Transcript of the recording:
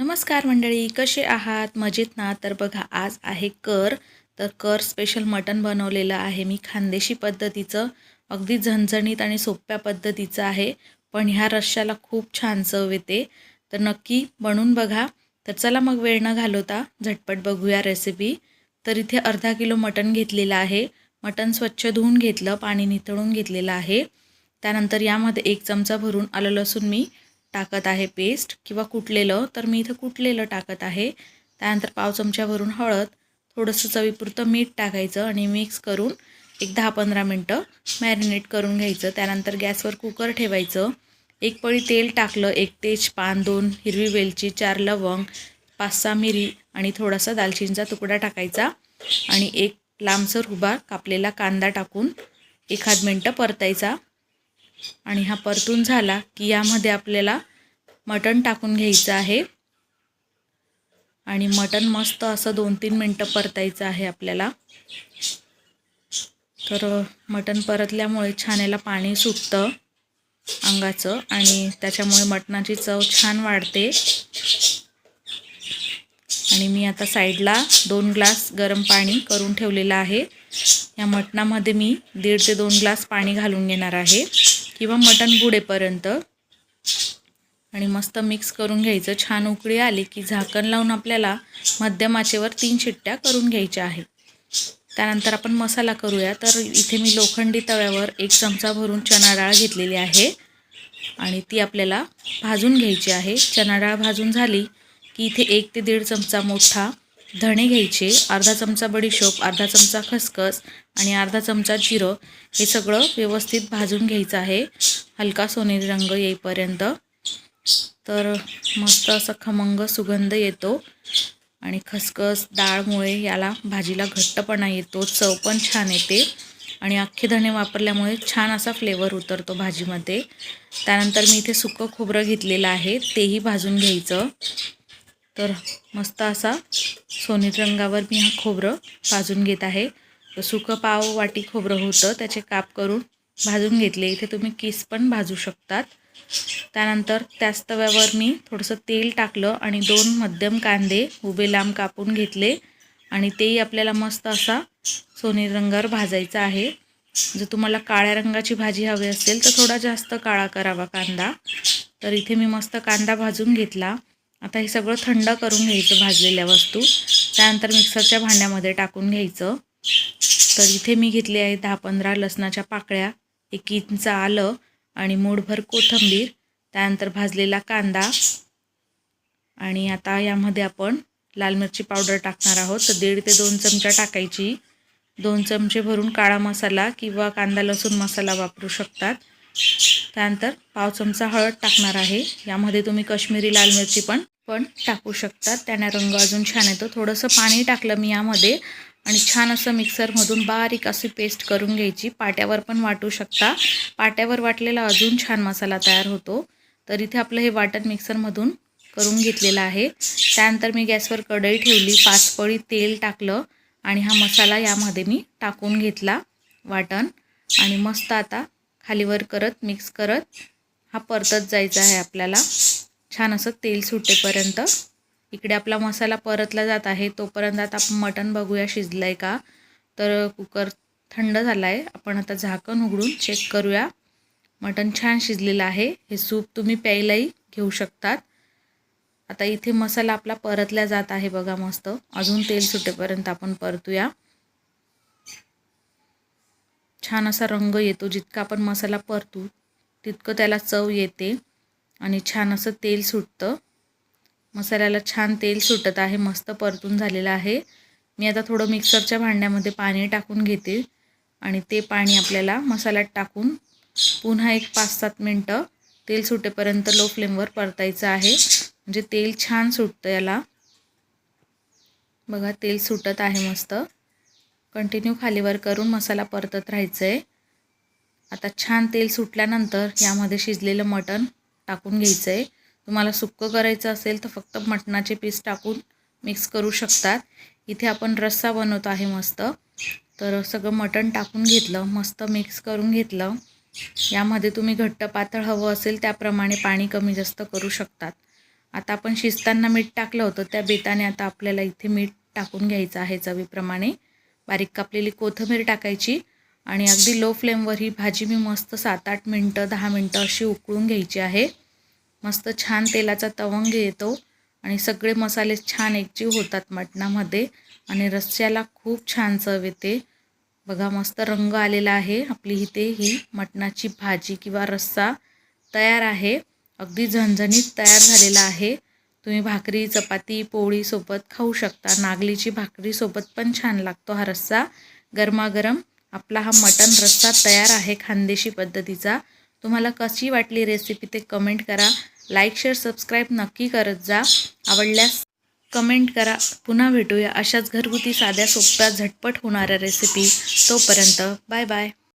नमस्कार मंडळी कसे आहात? मजेत ना? तर बघा आज आहे कर. तर कर स्पेशल मटन बनवलेलं आहे. मी खानदेशी पद्धतीचं अगदी झणझणीत आणि सोप्या पद्धतीचं आहे. पण ह्या रश्श्याला खूप छान चव येते. तर नक्की बनवून बघा. तर चला मग वेळ न घालवता झटपट बघूया रेसिपी तर इथे अर्धा किलो मटण घेतलेलं आहे. मटण स्वच्छ धुवून घेतलं पाणी निथळून घेतलेलं आहे. त्यानंतर यामध्ये एक चमचा भरून आलं लसूण मी टाकत आहे पेस्ट किंवा कुटलेलं तर मी इथं कुटलेलं टाकत आहे. त्यानंतर पाव चमच्यावरून हळद थोडंसं चवीपुरतं मीठ टाकायचं आणि मिक्स करून एक दहा पंधरा मिनटं मॅरिनेट करून घ्यायचं. त्यानंतर गॅसवर कुकर ठेवायचं. एक पळी तेल टाकलं एक तेजपान दोन हिरवी वेलची चार लवंग पाच सहा मिरी आणि थोडासा दालचिनीचा तुकडा टाकायचा आणि एक लांबसर उभा कापलेला कांदा टाकून एखाद मिनटं परतायचा. आणि हा परतून झाला की यामध्ये आपल्याला मटण टाकून घ्यायचं आहे. आणि मटण मस्त असं दोन तीन मिनटं परतायचं आहे आपल्याला. तर मटण परतल्यामुळे छान याला पाणी सुटतं अंगाचं आणि त्याच्यामुळे मटणाची चव छान वाढते. आणि मी आता साईडला दोन ग्लास गरम पाणी करून ठेवलेलं आहे. या मटणामध्ये मी दीड ते दोन ग्लास पाणी घालून घेणार आहे. किंवा मटण बुडेपर्यंत. आणि मस्त मिक्स करून घ्यायचं. छान उकळी आली की झाकण लावून आपल्याला मध्यम आचेवर तीन शिट्ट्या करून घ्यायच्या आहे. त्यानंतर आपण मसाला करूया. तर इथे मी लोखंडी तव्यावर एक चमचा भरून चणा डाळ घेतलेली आहे. आणि ती आपल्याला भाजून घ्यायची आहे. चणा डाळ भाजून झाली की इथे एक ते दीड चमचा मोठा धणे घ्यायचे अर्धा चमचा बडीशोप अर्धा चमचा खसखस आणि अर्धा चमचा जिरं हे सगळं व्यवस्थित भाजून घ्यायचं आहे. हलका सोनेरी रंग येईपर्यंत. तर मस्त असं खमंग सुगंध येतो. आणि खसखस डाळमुळे याला भाजीला घट्टपणा येतो चव पण छान येते. आणि अख्खे धणे वापरल्यामुळे छान असा फ्लेवर उतरतो भाजीमध्ये. त्यानंतर मी इथे सुकं खोबरं घेतलेलं आहे तेही भाजून घ्यायचं. तर मस्त असा सोनेरी रंगावर मी हा खोबरं भाजून घेत आहे. सुकं पाव वाटी खोबरं होतं त्याचे काप करून भाजून घेतले. इथे तुम्ही किस पण भाजू शकतात. त्यानंतर त्याच तव्यावर मी थोडंसं तेल टाकलं आणि दोन मध्यम कांदे उभे लांब कापून घेतले आणि तेही आपल्याला मस्त असा सोनेरी रंगावर भाजायचा आहे. जर तुम्हाला काळ्या रंगाची भाजी हवी असेल तर थोडा जास्त काळा करावा कांदा. तर इथे मी मस्त कांदा भाजून घेतला. आता हे सगळं थंड करून घ्यायचं भाजलेल्या वस्तू. त्यानंतर मिक्सरच्या भांड्यामध्ये टाकून घ्यायचं. तर इथे मी घेतले आहे दहा पंधरा लसणाच्या पाकळ्या एक इंच आलं आणि मूठभर कोथंबीर त्यानंतर भाजलेला कांदा आणि आता यामध्ये आपण लाल मिरची पावडर टाकणार आहोत. तर दीड ते दोन चमचा टाकायची. दोन चमचे भरून काळा मसाला किंवा कांदा लसूण मसाला वापरू शकतात. त्यानंतर पाव चमचा हळद टाकणार आहे. यामध्ये तुम्ही कश्मीरी लाल मिरची पण पण टाकू शकतात त्याने रंग अजून छान येतो. थोडंसं पाणी टाकलं मी यामध्ये. आणि छान असं मिक्सरमधून बारीक अशी पेस्ट करून घ्यायची. पाट्यावर पण वाटू शकता. पाट्यावर वाटलेला अजून छान मसाला तयार होतो. तर इथे आपलं हे वाटण मिक्सरमधून करून घेतलेलं आहे. त्यानंतर मी गॅसवर कढई ठेवली. पाच पळी तेल टाकलं. आणि हा मसाला यामध्ये मी टाकून घेतला वाटण. आणि मस्त आता खालीवर करत मिक्स करत. हा परतत जायचा आहे आपल्याला. छान असं तेल सुटेपर्यंत. इकडे आपला मसाला परतला जात आहे. तोपर्यंत आता आपण मटण बघूया शिजलं आहे का. तर कुकर थंड झाला आहे आपण आता झाकण उघडून चेक करूया. मटण छान शिजलेलं आहे. हे सूप तुम्ही प्यायलाही घेऊ शकतात. आता इथे मसाला आपला परतला जात आहे बघा मस्त. अजून तेल सुटेपर्यंत आपण परतूया. छान असा रंग येतो जितका आपण मसाला परतू तितकं त्याला चव येते आणि छान असं तेल सुटतं. मसाल्याला छान तेल सुटत आहे मस्त परतून झालेलं आहे. मी आता थोडं मिक्सरच्या भांड्यामध्ये पाणी टाकून घेते आणि ते पाणी आपल्याला मसाल्यात टाकून पुन्हा एक पाच सात मिनटं तेल सुटेपर्यंत लो फ्लेमवर परतायचं आहे. म्हणजे तेल छान सुटतं याला. बघा तेल सुटत आहे मस्त. कंटिन्यू खालीवर करून मसाला परतत राहायचं आहे आता छान तेल सुटल्यानंतर यामध्ये शिजलेलं मटण टाकून घ्यायचं आहे तुम्हाला सुक्कं करायचं असेल तर फक्त मटणाचे पीस टाकून मिक्स करू शकतात. इथे आपण रस्सा बनवतो आहे मस्त. तर सगळं मटण टाकून घेतलं मस्त मिक्स करून घेतलं. यामध्ये तुम्ही घट्ट पातळ हवं असेल त्याप्रमाणे पाणी कमी जास्त करू शकतात. आता आपण शिजताना मीठ टाकलं होतं त्या बेताने आता आपल्याला इथे मीठ टाकून घ्यायचं आहे चवीप्रमाणे. बारीक कापलेली कोथिंबीर टाकायची आणि अगदी लो फ्लेमवर ही भाजी मी मस्त सात आठ मिनटं दहा मिनटं अशी उकळून घ्यायची आहे. मस्त छान तेलाचा तवंग येतो आणि सगळे मसाले छान एकजीव होतात मटणामध्ये आणि रस्स्याला खूप छान चव येते. बघा मस्त रंग आलेला आहे. आपली इथे ही मटणाची भाजी किंवा रस्सा तयार आहे. अगदी झणझणीत तयार झालेला आहे. तुम्ही भाकरी चपाती पोळीसोबत खाऊ शकता. नागलीची भाकरीसोबत पण छान लागतो हा रस्सा. गरमागरम. आपला हा मटण रस्सा तयार आहे खानदेशी पद्धतीचा. तुम्हाला कशी वाटली रेसिपी ते कमेंट करा. लाईक शेअर सबस्क्राईब नक्की करत जा. आवडल्यास कमेंट करा. पुन्हा भेटूया अशाच घरगुती साध्या सोप्या झटपट होणाऱ्या रेसिपी तोपर्यंत. Bye bye